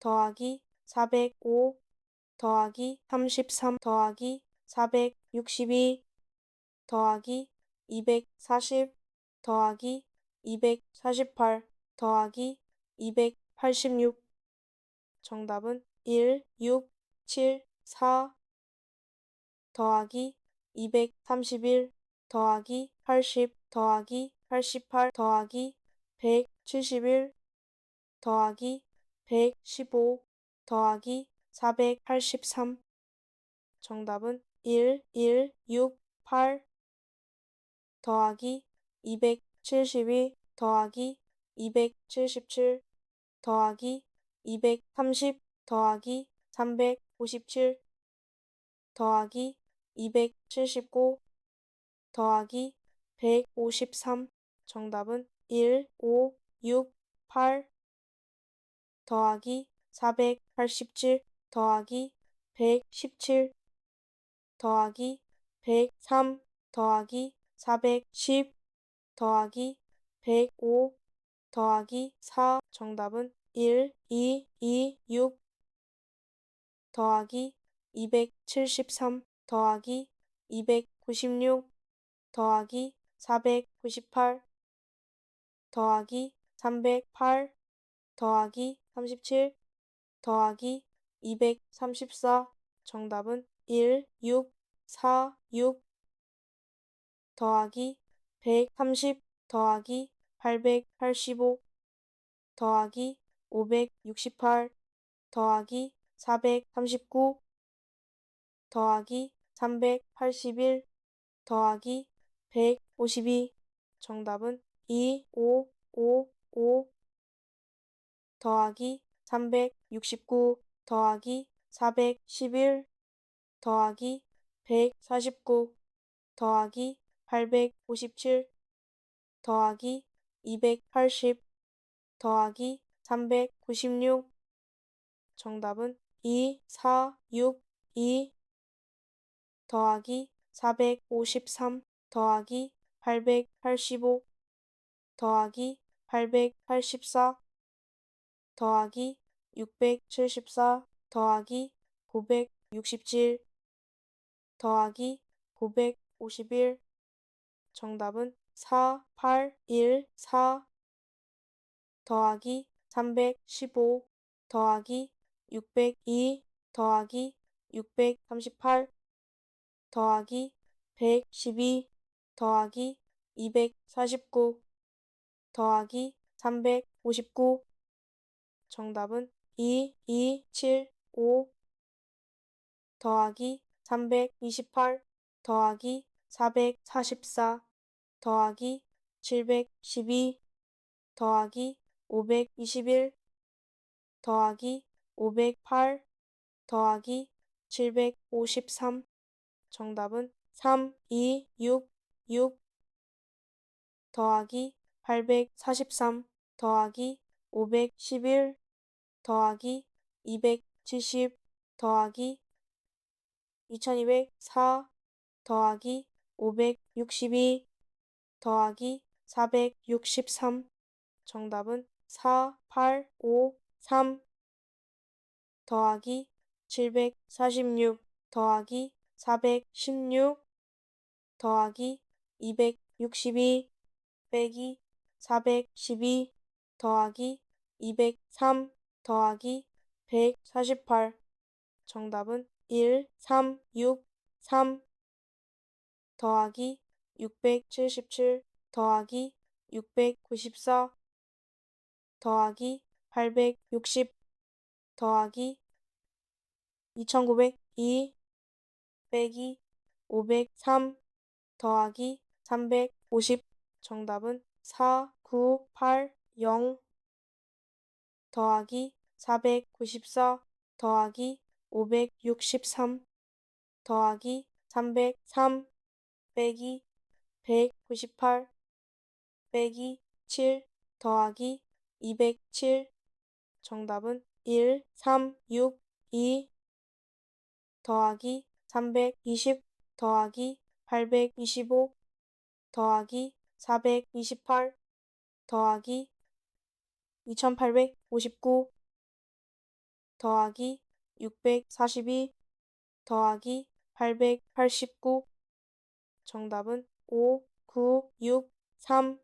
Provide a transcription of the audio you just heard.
더하기 405 더하기 33 더하기 462 더하기 240 더하기 248 더하기 286 정답은 1, 6, 7, 4 더하기 231 더하기 80 더하기 88 더하기 171 더하기 115 더하기 483 정답은 1, 1, 6, 8 더하기 272 더하기 277 더하기 230 더하기 357 더하기 279 더하기 153 정답은 1, 5, 6, 8 더하기 487 더하기 117 더하기 103 더하기 410 더하기 105 더하기 4 정답은 1, 2, 2, 6 더하기 273 더하기 296 더하기 498 더하기 308 더하기 37 더하기 234 정답은 1, 6, 4, 6 더하기 130 더하기 885 더하기 568 더하기 439 더하기 381 더하기 152 정답은 2, 5, 5, 5 더하기 369 더하기 411 더하기 149 더하기 857 더하기 280 더하기 396 정답은 2, 4, 6, 2 더하기 453 더하기 885 더하기 884 더하기 674 더하기 967 더하기 951 정답은 4, 8, 1, 4 더하기 315 더하기 602 더하기 638 더하기 112 더하기 249 더하기 359 정답은 2, 2, 7, 5 더하기 328 더하기 444 더하기 712 더하기 521 더하기 508 더하기 753 정답은 3, 2, 6, 6 더하기 843 더하기 511 더하기 270 더하기 2204 더하기 562 더하기 463 정답은 4, 8, 5, 3 더하기 746 더하기 416 더하기 262 빼기 412 더하기 203 더하기 148 정답은 1, 3, 6, 3 더하기 677 더하기 694 더하기 860 더하기 2902 빼기 503 더하기 350 정답은 4, 9, 8, 0 더하기 494 더하기 563 더하기 303 빼기 198 빼기 7 더하기 207 정답은 1, 3, 6, 2 더하기 320 더하기 825 더하기 428 더하기 2859 더하기 642 더하기 889 정답은 5, 9, 6, 3